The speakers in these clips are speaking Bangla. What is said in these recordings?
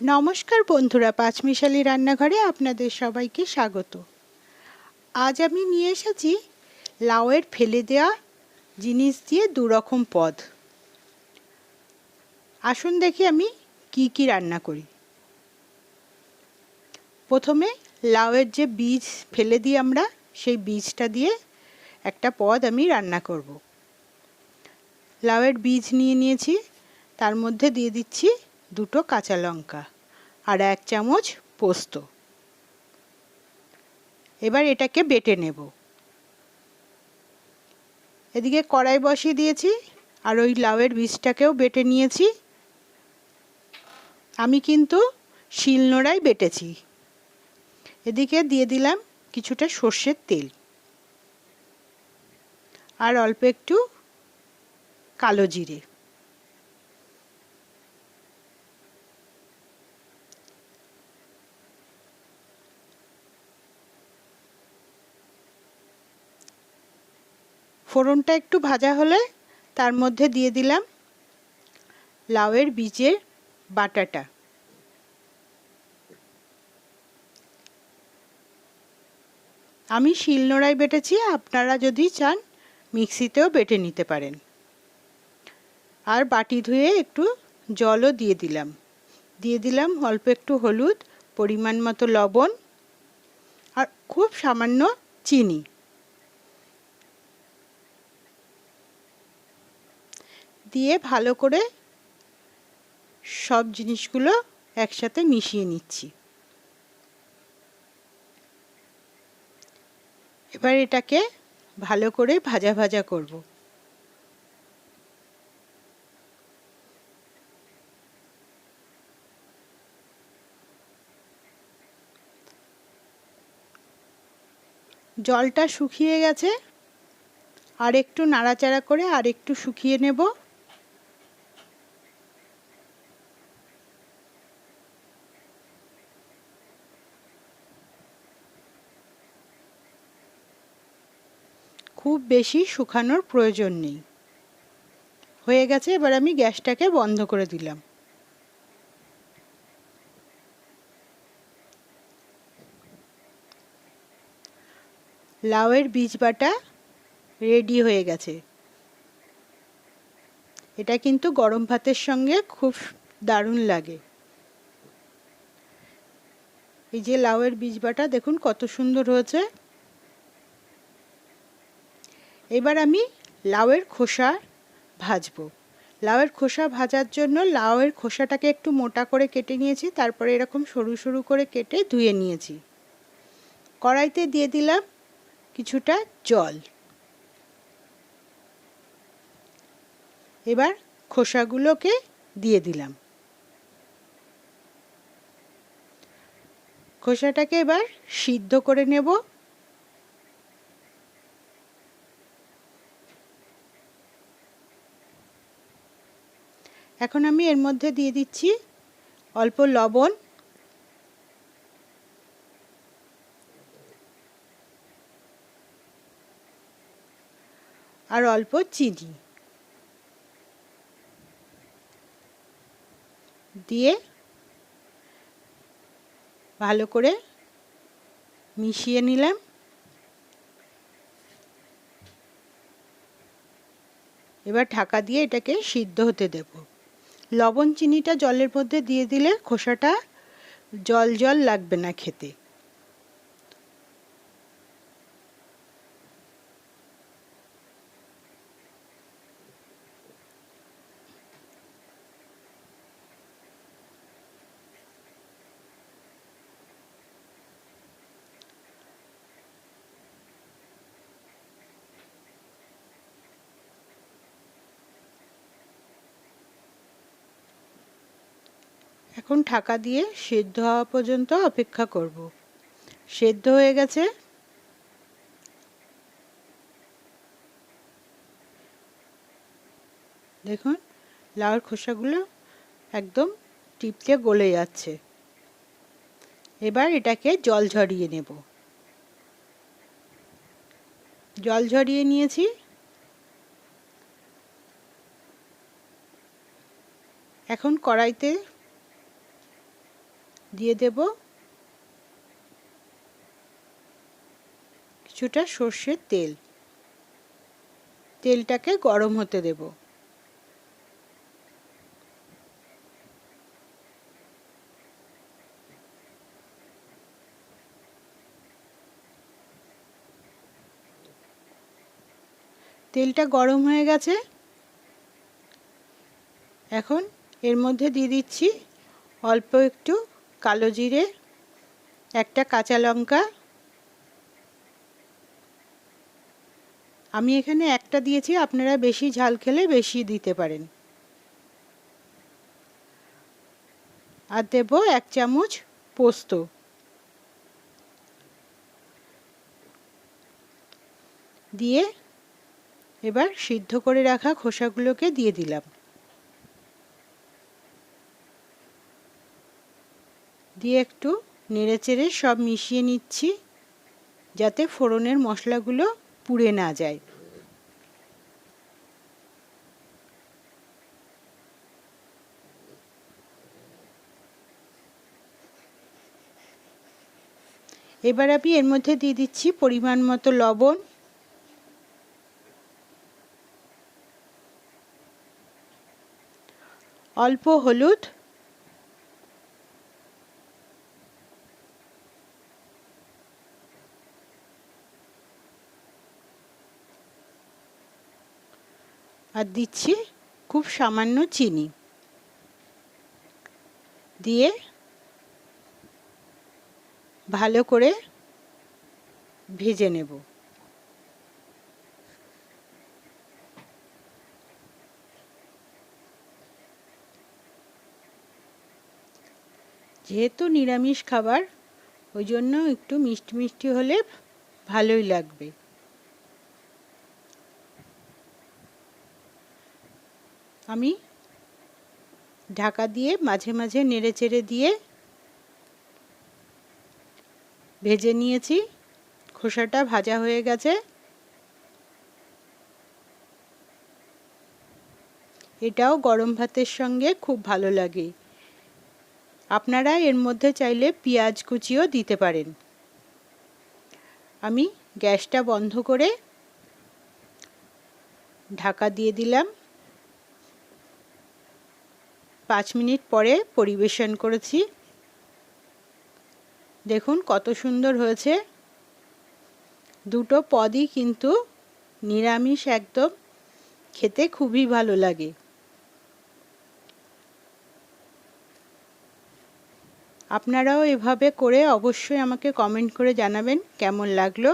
নমস্কার বন্ধুরা, পাঁচমিশালি রান্নাঘরে আপনাদের সবাইকে স্বাগত। আজ আমি নিয়ে এসেছি লাউয়ের ফেলে দেওয়া জিনিস দিয়ে দুরকম পদ। আসুন দেখি আমি কি কি রান্না করি। প্রথমে লাউয়ের যে বীজ ফেলে দিই আমরা, সেই বীজটা দিয়ে একটা পদ আমি রান্না করব। লাউয়ের বীজ নিয়ে নিয়েছি, তার মধ্যে দিয়ে দিচ্ছি দুটো কাঁচা লঙ্কা আর এক চামচ পোস্ত। এবার এটাকে বেটে নেব। এদিকে কড়াই বসিয়ে দিয়েছি আর ওই লাউয়ের বীজটাকেও বেটে নিয়েছি। আমি কিন্তু শিলনোড়ায় বেটেছি। এদিকে দিয়ে দিলাম কিছুটা সর্ষের তেল। আর অল্প একটু কালো জিরে। ফোড়নটা একটু ভাজা হলে তার মধ্যে দিয়ে দিলাম লাউয়ের বীজের বাটাটা। আমি শিলনোড়ায় বেটেছি, আপনারা যদি চান মিক্সিতেও বেটে নিতে পারেন। আর বাটি ধুয়ে একটু জলও দিয়ে দিলাম। দিয়ে দিলাম অল্প একটু হলুদ, পরিমাণ মতো লবণ আর খুব সামান্য চিনি। দিয়ে ভালো করে সব জিনিসগুলো একসাথে মিশিয়ে নিচ্ছি। এবার এটাকে ভালো করে ভাজা ভাজা করব। জলটা শুকিয়ে গেছে। আর একটু নাড়াচাড়া করে আর একটু শুকিয়ে নেব। খুব বেশি শুকানোর প্রয়োজন নেই। হয়ে গেছে, এবার আমি গ্যাসটাকে বন্ধ করে দিলাম। লাউয়ের বীজ বাটা রেডি হয়ে গেছে। এটা কিন্তু গরম ভাতের সঙ্গে খুব দারুণ লাগে। এই যে লাউয়ের বীজ বাটা, দেখুন কত সুন্দর হয়েছে। এবার আমি লাউয়ের খোসা ভাজবো। লাউয়ের খোসা ভাজার জন্য লাউয়ের খোসাটাকে একটু মোটা করে কেটে নিয়েছি, তারপরে এরকম সরু সরু করে কেটে ধুয়ে নিয়েছি। কড়াইতে দিয়ে দিলাম কিছুটা জল। এবার খোসাগুলোকে দিয়ে দিলাম। খোসাটাকে এবার সিদ্ধ করে নেব। এখন আমি এর মধ্যে দিয়ে দিচ্ছি অল্প লবণ। আর অল্প চিনি। দিয়ে ভালো করে মিশিয়ে নিলাম। এবার ঢাকা দিয়ে এটাকে সিদ্ধ হতে দেব। লবণ চিনিটা জলের মধ্যে দিয়ে দিলে খোসাটা জল জল লাগবে না খেতে। এখন ঢাকা দিয়ে সেদ্ধ হওয়া পর্যন্ত অপেক্ষা করব। সেদ্ধ হয়ে গেছে। দেখুন লাউর খোসাগুলো একদম টিপতে গলে যাচ্ছে। এবার এটাকে জল ঝরিয়ে নেব। জল ঝরিয়ে নিয়েছি। এখন কড়াইতে দিয়ে দেব কিছুটা সর্ষের তেল। তেলটাকে গরম হতে দেব। তেলটা গরম হয়ে গেছে। এখন এর মধ্যে দিয়ে দিচ্ছি অল্প একটু কালো জিরে, একটা কাঁচা লঙ্কা। আমি এখানে একটা দিয়েছি, আপনারা বেশি ঝাল খেলে বেশি দিতে পারেন। আর দেব এক চামচ পোস্ত। দিয়ে এবার সিদ্ধ করে রাখা খোসাগুলোকে দিয়ে দিলাম। দিয়ে একটু নেড়েচেড়ে সব মিশিয়ে নিচ্ছি, যাতে ফোড়নের মশলাগুলো পুড়ে না যায়। এবার আমি এর মধ্যে দিয়ে দিচ্ছি পরিমাণ মতো লবণ। অল্প হলুদ আর দিচ্ছি খুব সামান্য চিনি। দিয়ে ভালো করে ভেজে নেব। যেহেতু নিরামিষ খাবার, ওই জন্য একটু মিষ্টি মিষ্টি হলে ভালোই লাগবে। আমি ঢাকা দিয়ে মাঝে মাঝে নেড়ে চেড়ে দিয়ে ভেজে নিয়েছি। খোসাটা ভাজা হয়ে গেছে। এটাও গরম ভাতের সঙ্গে খুব ভালো লাগে। আপনারা এর মধ্যে চাইলে পেঁয়াজ কুচিও দিতে পারেন। আমি গ্যাসটা বন্ধ করে ঢাকা দিয়ে দিলাম। পাঁচ মিনিট পরে পরিবেশন করেছি। দেখুন কত সুন্দর হয়েছে। দুটো পদই কিন্তু নিরামিষ একদম। খেতে খুবই ভালো লাগে। আপনারাও এভাবে করে অবশ্যই আমাকে কমেন্ট করে জানাবেন কেমন লাগল।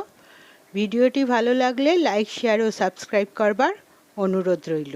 ভিডিওটি ভালো লাগলে লাইক, শেয়ার ও সাবস্ক্রাইব করবার অনুরোধ রইল।